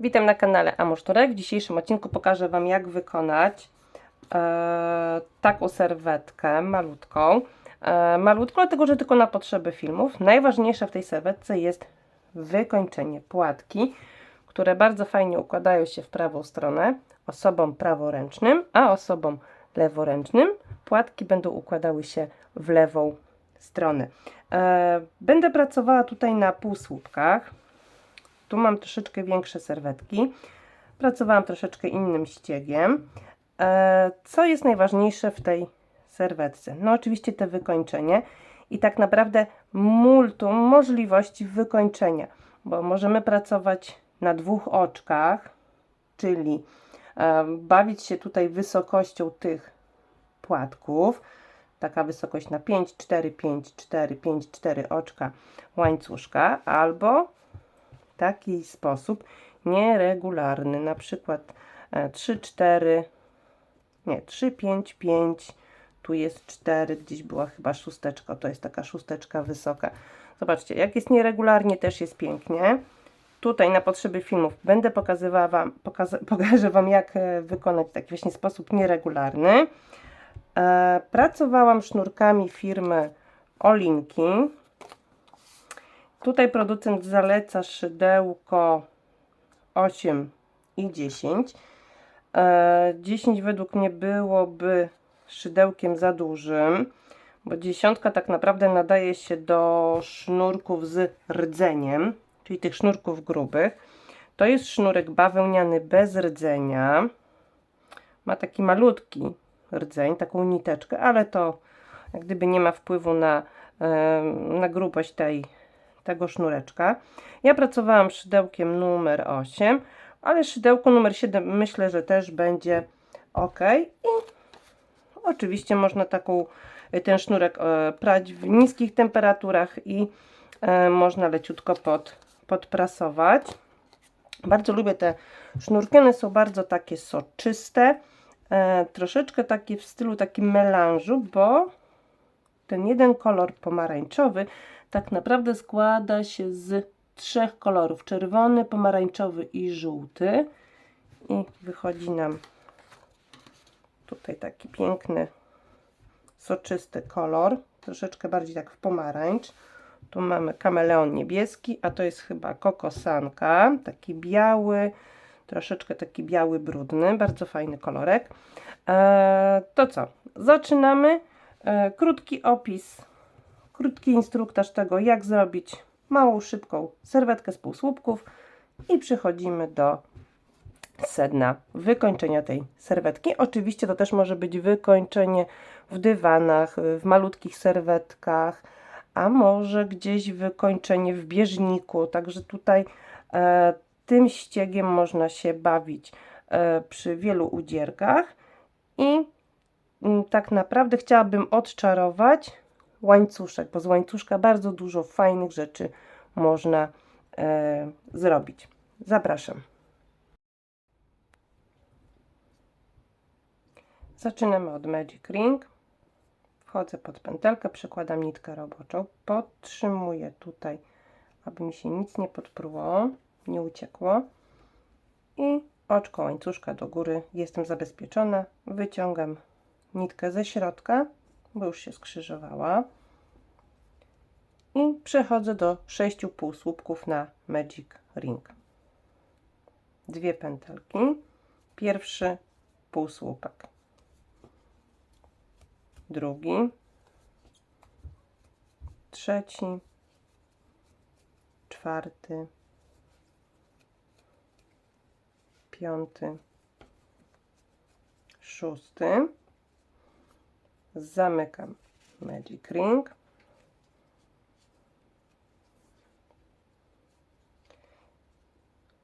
Witam na kanale Amoszturek. W dzisiejszym odcinku pokażę Wam jak wykonać e, taką serwetkę malutką. E, malutką, dlatego że tylko na potrzeby filmów. Najważniejsze w tej serwetce jest wykończenie płatki, które bardzo fajnie układają się w prawą stronę osobom praworęcznym, a osobom leworęcznym płatki będą układały się w lewą stronę. E, będę pracowała tutaj na półsłupkach. Tu mam troszeczkę większe serwetki. Pracowałam troszeczkę innym ściegiem. E, co jest najważniejsze w tej serwetce? No oczywiście te wykończenie i tak naprawdę multum możliwości wykończenia, bo możemy pracować na dwóch oczkach, czyli e, bawić się tutaj wysokością tych płatków. Taka wysokość na 5, 4, 5, 4, 5, 4 oczka łańcuszka, albo taki sposób nieregularny, na przykład 3, 4, nie, 3, 5, 5, tu jest 4, gdzieś była chyba szósteczka, to jest taka szósteczka wysoka. Zobaczcie, jak jest nieregularnie, też jest pięknie. Tutaj na potrzeby filmów będę pokazywała wam, pokaza pokażę Wam, jak e, wykonać taki właśnie sposób nieregularny. E, pracowałam sznurkami firmy Olinki. Tutaj producent zaleca szydełko 8 i 10. E, 10 według mnie byłoby szydełkiem za dużym, bo dziesiątka tak naprawdę nadaje się do sznurków z rdzeniem, czyli tych sznurków grubych. To jest sznurek bawełniany bez rdzenia. Ma taki malutki rdzeń, taką niteczkę, ale to jak gdyby nie ma wpływu na, e, na grubość tej, tego sznureczka. Ja pracowałam szydełkiem numer 8, ale szydełko numer 7 myślę, że też będzie ok. I oczywiście można taką, ten sznurek e, prać w niskich temperaturach i e, można leciutko pod, podprasować. Bardzo lubię te sznurki, one są bardzo takie soczyste, e, troszeczkę takie w stylu takim melanżu, bo ten jeden kolor pomarańczowy tak naprawdę składa się z trzech kolorów: czerwony, pomarańczowy i żółty. I wychodzi nam tutaj taki piękny, soczysty kolor, troszeczkę bardziej tak w pomarańcz. Tu mamy kameleon niebieski, a to jest chyba kokosanka, taki biały, troszeczkę taki biały, brudny, bardzo fajny kolorek. Eee, to co? Zaczynamy. Eee, krótki opis, krótki instruktaż tego, jak zrobić małą, szybką serwetkę z półsłupków i przechodzimy do sedna wykończenia tej serwetki. Oczywiście to też może być wykończenie w dywanach, w malutkich serwetkach, a może gdzieś wykończenie w bieżniku. Także tutaj e, tym ściegiem można się bawić e, przy wielu udzierkach i m, tak naprawdę chciałabym odczarować łańcuszek, bo z łańcuszka bardzo dużo fajnych rzeczy można e, zrobić. Zapraszam. Zaczynamy od Magic Ring. Wchodzę pod pętelkę, przekładam nitkę roboczą, podtrzymuję tutaj, aby mi się nic nie podpruło, nie uciekło i oczko łańcuszka do góry, jestem zabezpieczona, wyciągam nitkę ze środka, bo już się skrzyżowała. I przechodzę do sześciu półsłupków na Magic Ring. Dwie pętelki, pierwszy półsłupek, drugi, trzeci, czwarty, piąty, szósty. Zamykam Magic Ring.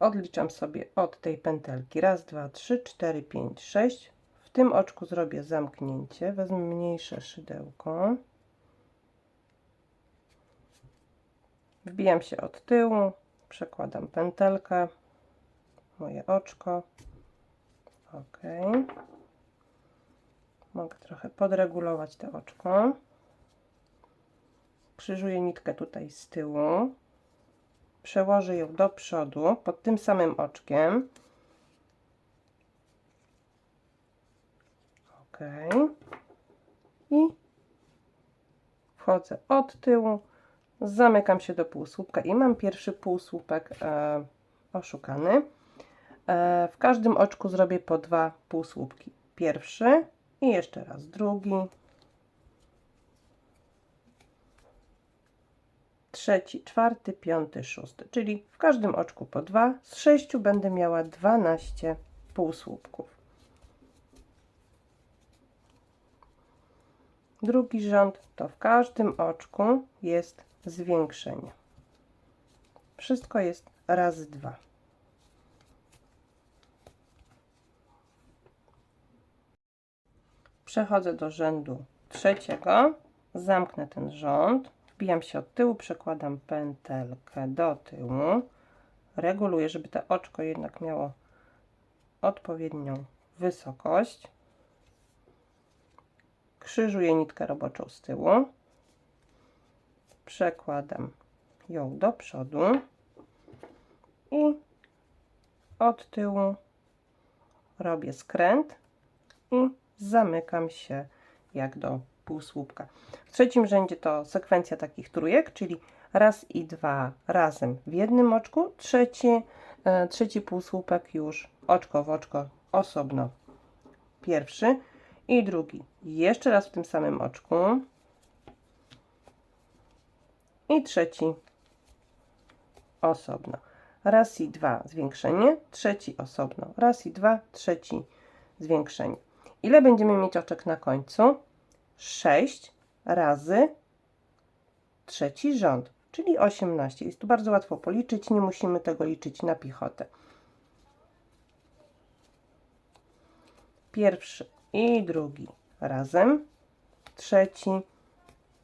Odliczam sobie od tej pętelki. Raz, dwa, trzy, cztery, pięć, sześć. W tym oczku zrobię zamknięcie. Wezmę mniejsze szydełko. Wbijam się od tyłu. Przekładam pętelkę. Moje oczko. Ok. Mogę trochę podregulować to oczko. Krzyżuję nitkę tutaj z tyłu przełożę ją do przodu pod tym samym oczkiem. Ok. I wchodzę od tyłu, zamykam się do półsłupka i mam pierwszy półsłupek e, oszukany. E, w każdym oczku zrobię po dwa półsłupki. Pierwszy i jeszcze raz drugi. Trzeci, czwarty, piąty, szósty, czyli w każdym oczku po dwa. Z sześciu będę miała 12 półsłupków. Drugi rząd to w każdym oczku jest zwiększenie. Wszystko jest razy dwa. Przechodzę do rzędu trzeciego, zamknę ten rząd, wbijam się od tyłu, przekładam pętelkę do tyłu, reguluję, żeby to oczko jednak miało odpowiednią wysokość. Krzyżuję nitkę roboczą z tyłu, przekładam ją do przodu. I od tyłu robię skręt i zamykam się jak do półsłupka. W trzecim rzędzie to sekwencja takich trójek, czyli raz i dwa razem w jednym oczku, trzeci, e, trzeci półsłupek już oczko w oczko osobno. Pierwszy i drugi jeszcze raz w tym samym oczku i trzeci osobno. Raz i dwa zwiększenie, trzeci osobno. Raz i dwa, trzeci zwiększenie. Ile będziemy mieć oczek na końcu? 6 razy trzeci rząd, czyli 18. Jest tu bardzo łatwo policzyć, nie musimy tego liczyć na piechotę. Pierwszy i drugi razem, trzeci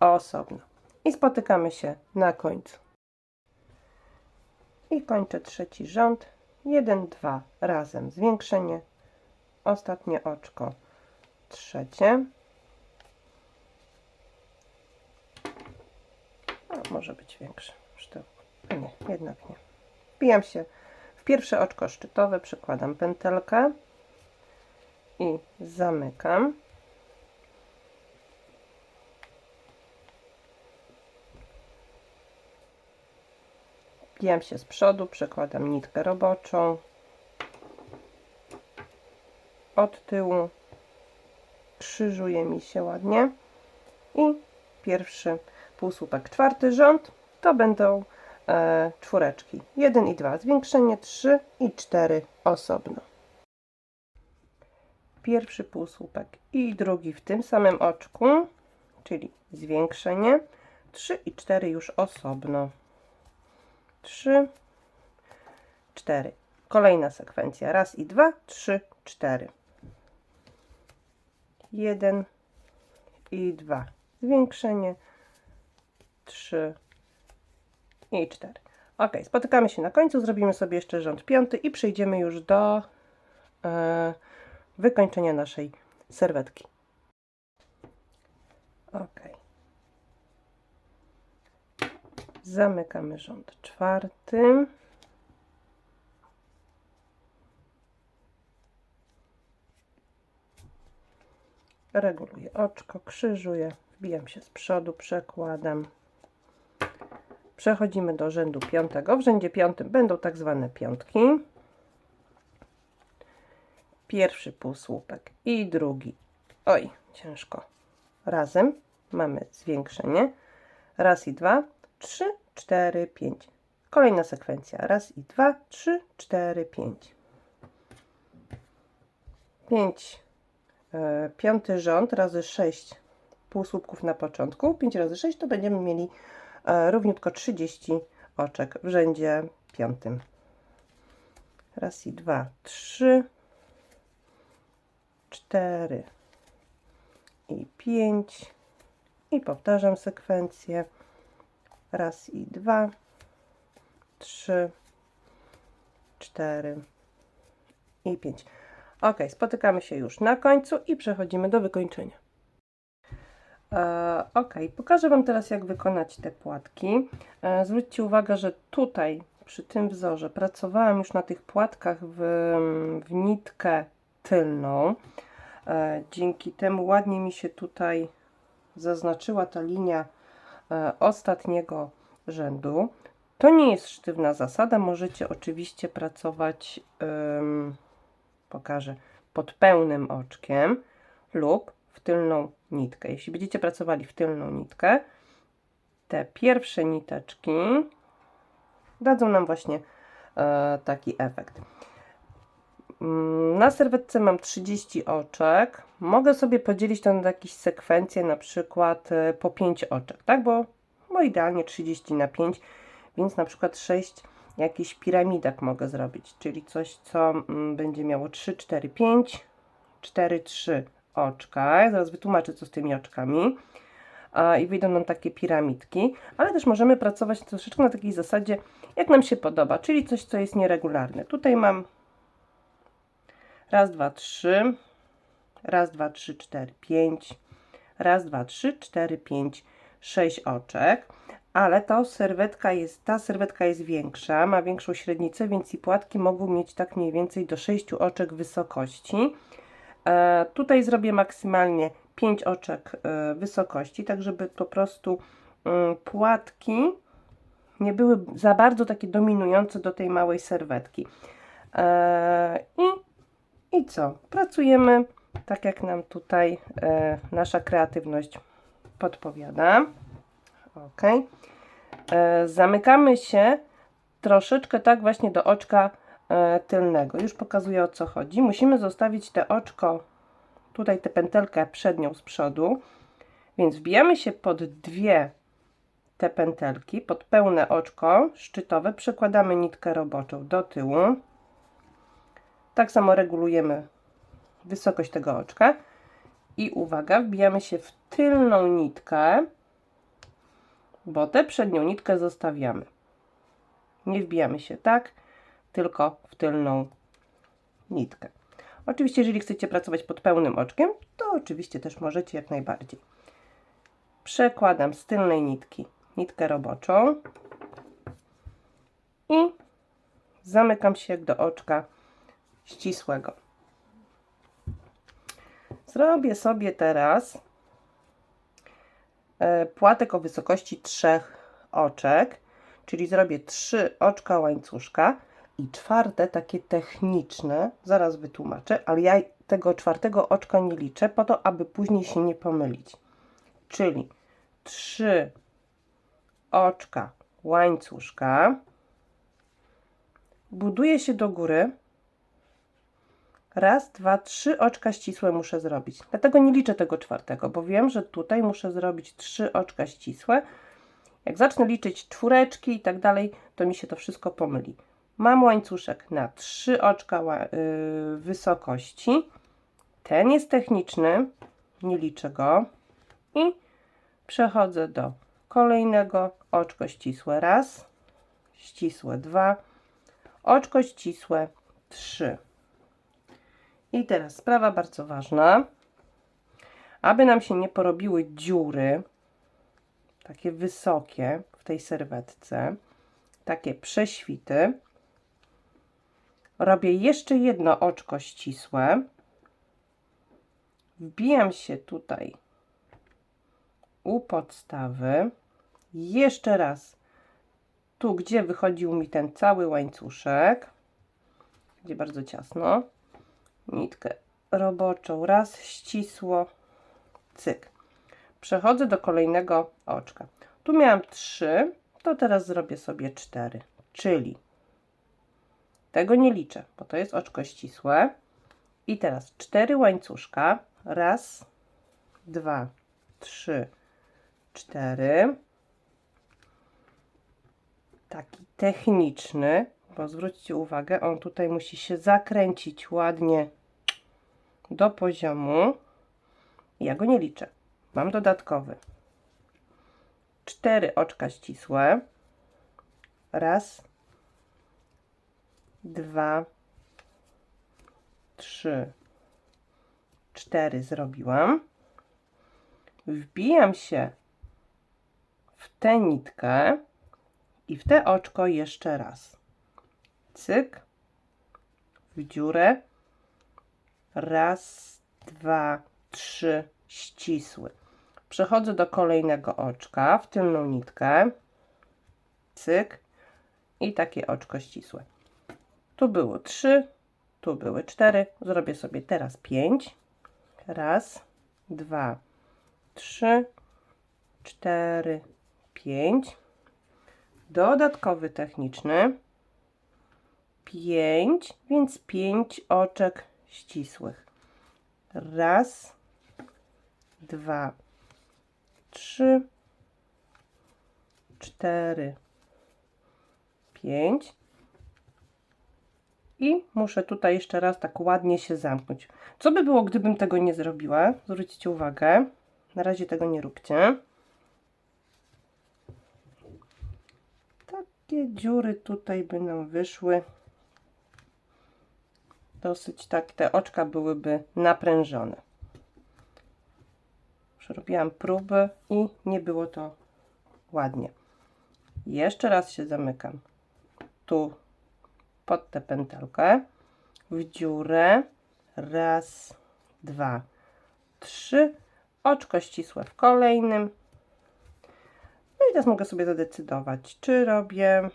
osobno. I spotykamy się na końcu. I kończę trzeci rząd. 1, 2 razem zwiększenie, ostatnie oczko trzecie. Może być większe. A nie, jednak nie. Wbijam się w pierwsze oczko szczytowe, przykładam pętelkę i zamykam. Wbijam się z przodu, przekładam nitkę roboczą od tyłu krzyżuje mi się ładnie. I pierwszy półsłupek, czwarty rząd. To będą e, czwóreczki. 1 i 2 zwiększenie 3 i 4 osobno. Pierwszy półsłupek. I drugi w tym samym oczku czyli zwiększenie 3 i 4 już osobno. 3 4 kolejna sekwencja. Raz i dwa 3 4 1 i 2. Zwiększenie 3 i 4. Ok, spotykamy się na końcu, zrobimy sobie jeszcze rząd piąty i przejdziemy już do e, wykończenia naszej serwetki. Ok. Zamykamy rząd czwarty. Reguluję oczko, krzyżuję, wbijam się z przodu, przekładam. Przechodzimy do rzędu piątego. W rzędzie piątym będą tak zwane piątki. Pierwszy półsłupek i drugi. Oj, ciężko. Razem mamy zwiększenie. Raz i dwa, trzy, cztery, pięć. Kolejna sekwencja. Raz i dwa, trzy, cztery, pięć. Pięć piąty rząd razy 6 półsłupków na początku, 5 razy 6 to będziemy mieli e, równiutko 30 oczek w rzędzie piątym. Raz i dwa, trzy, cztery i pięć. I powtarzam sekwencję. Raz i dwa, trzy, cztery i pięć. Ok, spotykamy się już na końcu i przechodzimy do wykończenia. E, ok, pokażę Wam teraz jak wykonać te płatki. E, zwróćcie uwagę, że tutaj przy tym wzorze pracowałam już na tych płatkach w, w nitkę tylną. E, dzięki temu ładnie mi się tutaj zaznaczyła ta linia ostatniego rzędu. To nie jest sztywna zasada. Możecie oczywiście pracować, ym, pokażę, pod pełnym oczkiem lub w tylną nitkę. Jeśli będziecie pracowali w tylną nitkę, te pierwsze niteczki dadzą nam właśnie e, taki efekt. Mm, Na serwetce mam 30 oczek. Mogę sobie podzielić to na jakieś sekwencje, na przykład e, po 5 oczek, tak? Bo, bo idealnie 30 na 5, więc na przykład 6 jakichś piramidak mogę zrobić, czyli coś, co mm, będzie miało 3, 4, 5, 4, 3 oczka. Zaraz wytłumaczę, co z tymi oczkami. I wyjdą nam takie piramidki, ale też możemy pracować troszeczkę na takiej zasadzie, jak nam się podoba, czyli coś, co jest nieregularne. Tutaj mam raz, dwa, trzy, raz, dwa, trzy, cztery, pięć, raz, dwa, trzy, cztery, pięć, sześć oczek, ale ta serwetka jest, ta serwetka jest większa, ma większą średnicę, więc i płatki mogą mieć tak mniej więcej do 6 oczek wysokości. E, tutaj zrobię maksymalnie 5 oczek e, wysokości, tak żeby po prostu mm, płatki nie były za bardzo takie dominujące do tej małej serwetki. E, I, I co? Pracujemy tak, jak nam tutaj e, nasza kreatywność podpowiada. Ok. E, zamykamy się troszeczkę tak właśnie do oczka e, tylnego. Już pokazuję o co chodzi. Musimy zostawić te oczko, tutaj tę pętelkę przednią z przodu, więc wbijamy się pod dwie te pętelki, pod pełne oczko szczytowe, przekładamy nitkę roboczą do tyłu. Tak samo regulujemy wysokość tego oczka i uwaga, wbijamy się w tylną nitkę, bo tę przednią nitkę zostawiamy. Nie wbijamy się tak, tylko w tylną nitkę. Oczywiście, jeżeli chcecie pracować pod pełnym oczkiem, to oczywiście też możecie jak najbardziej. Przekładam z tylnej nitki nitkę roboczą i zamykam się do oczka ścisłego. Zrobię sobie teraz płatek o wysokości trzech oczek, czyli zrobię trzy oczka łańcuszka i czwarte takie techniczne, zaraz wytłumaczę, ale ja tego czwartego oczka nie liczę po to, aby później się nie pomylić. Czyli trzy oczka łańcuszka, buduje się do góry. Raz, dwa, trzy oczka ścisłe muszę zrobić. Dlatego nie liczę tego czwartego, bo wiem, że tutaj muszę zrobić trzy oczka ścisłe. Jak zacznę liczyć czwóreczki i tak dalej, to mi się to wszystko pomyli. Mam łańcuszek na trzy oczka yy, wysokości. Ten jest techniczny, nie liczę go. I przechodzę do kolejnego oczko ścisłe raz, ścisłe dwa, oczko ścisłe trzy. I teraz sprawa bardzo ważna, aby nam się nie porobiły dziury, takie wysokie w tej serwetce, takie prześwity. Robię jeszcze jedno oczko ścisłe. Wbijam się tutaj u podstawy jeszcze raz tu, gdzie wychodził mi ten cały łańcuszek, gdzie bardzo ciasno, nitkę roboczą, raz ścisło, cyk. Przechodzę do kolejnego oczka. Tu miałam trzy, to teraz zrobię sobie cztery, czyli tego nie liczę, bo to jest oczko ścisłe. I teraz cztery łańcuszka, raz, dwa, trzy, cztery. Taki techniczny, bo zwróćcie uwagę, on tutaj musi się zakręcić ładnie do poziomu. Ja go nie liczę. Mam dodatkowy. Cztery oczka ścisłe. Raz, dwa, trzy, cztery zrobiłam. Wbijam się w tę nitkę I w te oczko jeszcze raz. Cyk. W dziurę. Raz, dwa, trzy. Ścisły. Przechodzę do kolejnego oczka w tylną nitkę. Cyk. I takie oczko ścisłe. Tu było trzy, tu były cztery. Zrobię sobie teraz pięć. Raz, dwa, trzy, cztery, pięć. Dodatkowy techniczny. Pięć, więc pięć oczek ścisłych. Raz, dwa, trzy, cztery, pięć. I muszę tutaj jeszcze raz tak ładnie się zamknąć. Co by było, gdybym tego nie zrobiła? Zwróćcie uwagę. Na razie tego nie róbcie. Takie dziury tutaj by nam wyszły. Dosyć tak, te oczka byłyby naprężone. Przerobiłam próbę i nie było to ładnie. Jeszcze raz się zamykam. Tu pod tę pętelkę, w dziurę, raz, dwa, trzy, oczko ścisłe w kolejnym. No i teraz mogę sobie zadecydować, czy robię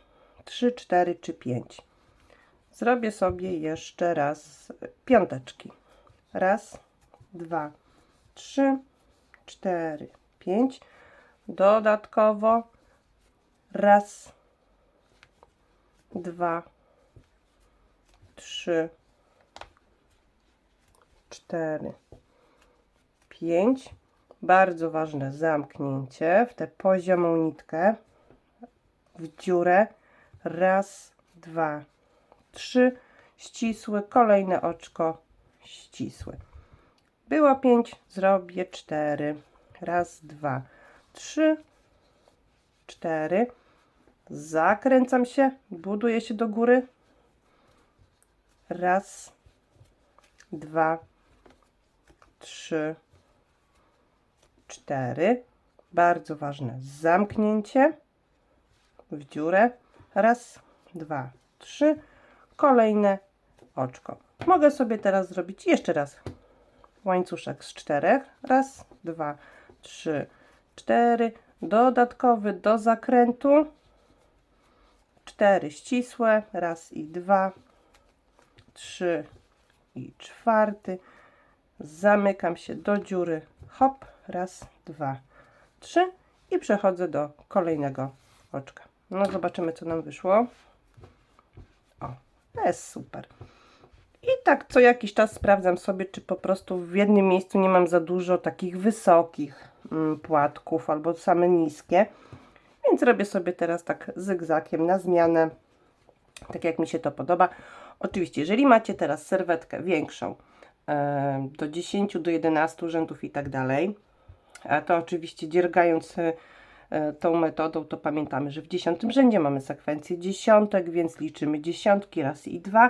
3, 4 czy 5. Zrobię sobie jeszcze raz piąteczki. Raz, dwa, trzy, cztery, pięć. Dodatkowo raz, dwa, trzy, cztery, pięć. Bardzo ważne zamknięcie w tę poziomą nitkę w dziurę. Raz, dwa, trzy. Ścisły, kolejne oczko ścisły. Było pięć, zrobię cztery. Raz, dwa, trzy, cztery. Zakręcam się, buduję się do góry. Raz, dwa, trzy, cztery. Bardzo ważne zamknięcie w dziurę. Raz, dwa, trzy. Kolejne oczko. Mogę sobie teraz zrobić jeszcze raz łańcuszek z czterech. Raz, dwa, trzy, cztery. Dodatkowy do zakrętu. Cztery ścisłe. Raz i dwa, trzy i czwarty. Zamykam się do dziury. Hop, raz, dwa, trzy i przechodzę do kolejnego oczka. No zobaczymy, co nam wyszło. To jest super. I tak co jakiś czas sprawdzam sobie, czy po prostu w jednym miejscu nie mam za dużo takich wysokich mm, płatków albo same niskie. Więc robię sobie teraz tak zygzakiem na zmianę, tak jak mi się to podoba. Oczywiście, jeżeli macie teraz serwetkę większą, do 10, do 11 rzędów i tak dalej, to oczywiście dziergając e, tą metodą, to pamiętamy, że w dziesiątym rzędzie mamy sekwencję dziesiątek, więc liczymy dziesiątki raz i dwa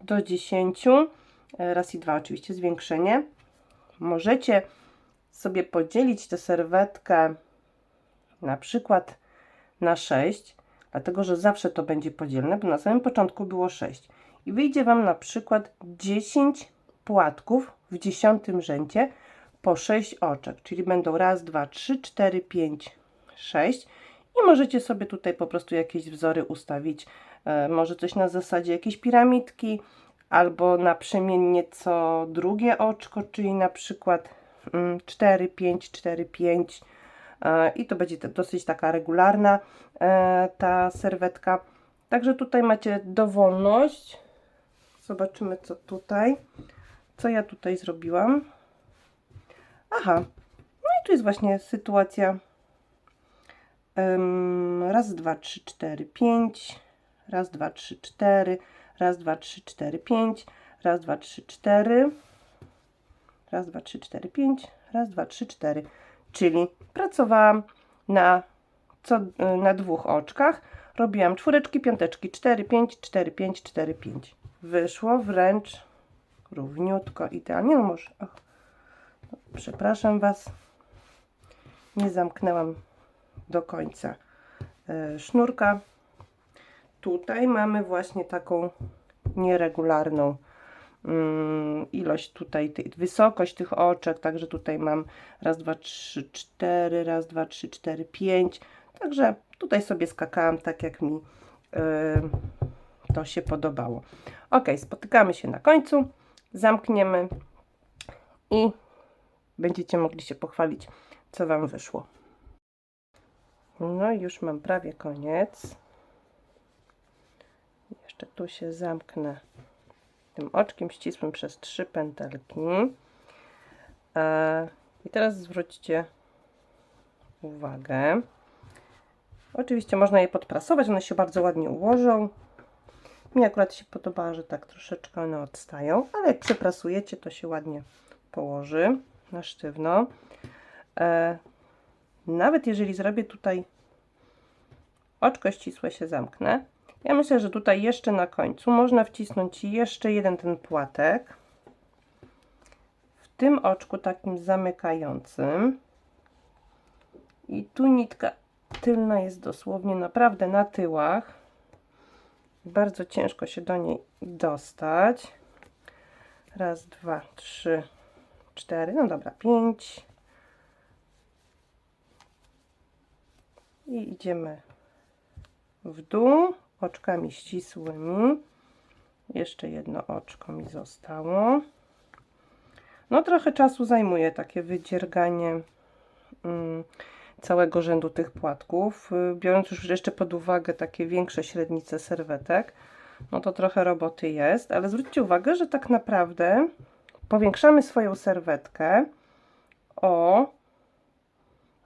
do 10, e, raz i dwa oczywiście zwiększenie. Możecie sobie podzielić tę serwetkę na przykład na 6, dlatego że zawsze to będzie podzielne, bo na samym początku było 6 i wyjdzie Wam na przykład 10 płatków w dziesiątym rzędzie po 6 oczek, czyli będą raz, dwa, trzy, cztery, pięć, sześć i możecie sobie tutaj po prostu jakieś wzory ustawić, e, może coś na zasadzie jakiejś piramidki, albo naprzemiennie co drugie oczko, czyli na przykład mm, 4, 5, 4, 5 e, i to będzie dosyć taka regularna e, ta serwetka. Także tutaj macie dowolność. Zobaczymy co tutaj. Co ja tutaj zrobiłam? Aha, no i tu jest właśnie sytuacja. Raz, dwa, trzy, cztery, pięć. Raz, dwa, trzy, cztery. Raz, dwa, trzy, cztery, pięć. Raz, dwa, trzy, cztery. Raz, dwa, trzy, cztery, pięć. Raz, dwa, trzy, cztery. Czyli pracowałam na, co, na dwóch oczkach. Robiłam czwóreczki, piąteczki, 4, 5, 4, 5, 4, 5. Wyszło wręcz równiutko, idealnie. No może, przepraszam Was, nie zamknęłam do końca e, sznurka. tutaj mamy właśnie taką nieregularną mm, ilość tutaj, wysokość tych oczek, także tutaj mam raz, dwa, trzy, cztery, raz, dwa, trzy, cztery, pięć, także tutaj sobie skakałam tak jak mi yy, to się podobało. Ok, spotykamy się na końcu, zamkniemy i będziecie mogli się pochwalić, co Wam wyszło. No już mam prawie koniec. Jeszcze tu się zamknę tym oczkiem ścisłym przez trzy pętelki. E, I teraz zwróćcie uwagę. Oczywiście można je podprasować, one się bardzo ładnie ułożą. Mi akurat się podoba, że tak troszeczkę one odstają, ale jak przeprasujecie, to się ładnie położy na sztywno. Nawet jeżeli zrobię tutaj oczko ścisłe się zamknę, ja myślę, że tutaj jeszcze na końcu można wcisnąć jeszcze jeden ten płatek. W tym oczku takim zamykającym. I tu nitka tylna jest dosłownie naprawdę na tyłach. Bardzo ciężko się do niej dostać. Raz, dwa, trzy, cztery, no dobra, pięć i idziemy w dół oczkami ścisłymi. Jeszcze jedno oczko mi zostało. No trochę czasu zajmuje takie wydzierganie mm, całego rzędu tych płatków. Y, Biorąc już jeszcze pod uwagę takie większe średnice serwetek, no to trochę roboty jest, ale zwróćcie uwagę, że tak naprawdę powiększamy swoją serwetkę o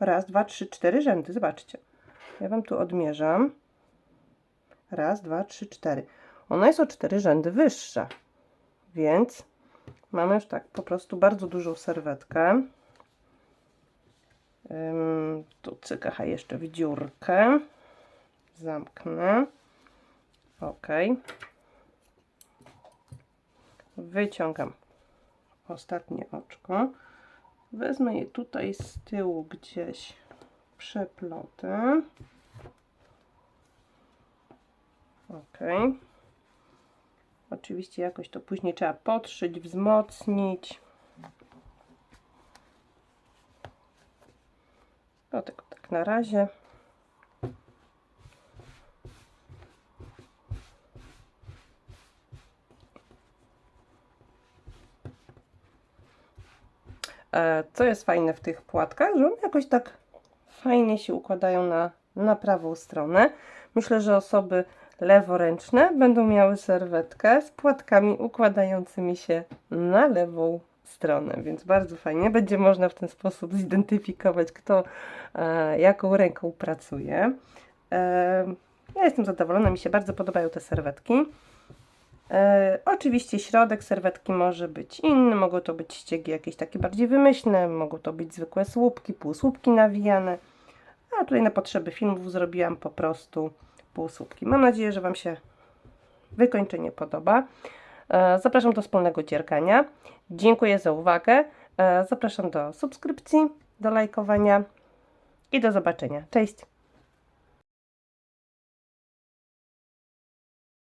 raz, dwa, trzy, cztery rzędy. Zobaczcie. Ja Wam tu odmierzam. Raz, dwa, trzy, cztery. Ona jest o cztery rzędy wyższa, więc mamy już tak po prostu bardzo dużą serwetkę. Ym, tu cykacha jeszcze w dziurkę. Zamknę. Ok. Wyciągam ostatnie oczko. Wezmę je tutaj z tyłu gdzieś przeplotę. Ok. Oczywiście jakoś to później trzeba podszyć, wzmocnić. O tylko tak na razie. E, Co jest fajne w tych płatkach, że one jakoś tak fajnie się układają na, na prawą stronę. Myślę, że osoby leworęczne będą miały serwetkę z płatkami układającymi się na lewą stronę, więc bardzo fajnie. Będzie można w ten sposób zidentyfikować, kto e, jaką ręką pracuje. E, ja jestem zadowolona, mi się bardzo podobają te serwetki. E, oczywiście środek serwetki może być inny, mogą to być ściegi jakieś takie bardziej wymyślne, mogą to być zwykłe słupki, półsłupki nawijane, a tutaj na potrzeby filmów zrobiłam po prostu półsłupki. Mam nadzieję, że Wam się wykończenie podoba. E, Zapraszam do wspólnego dziergania. Dziękuję za uwagę. E, Zapraszam do subskrypcji, do lajkowania i do zobaczenia. Cześć!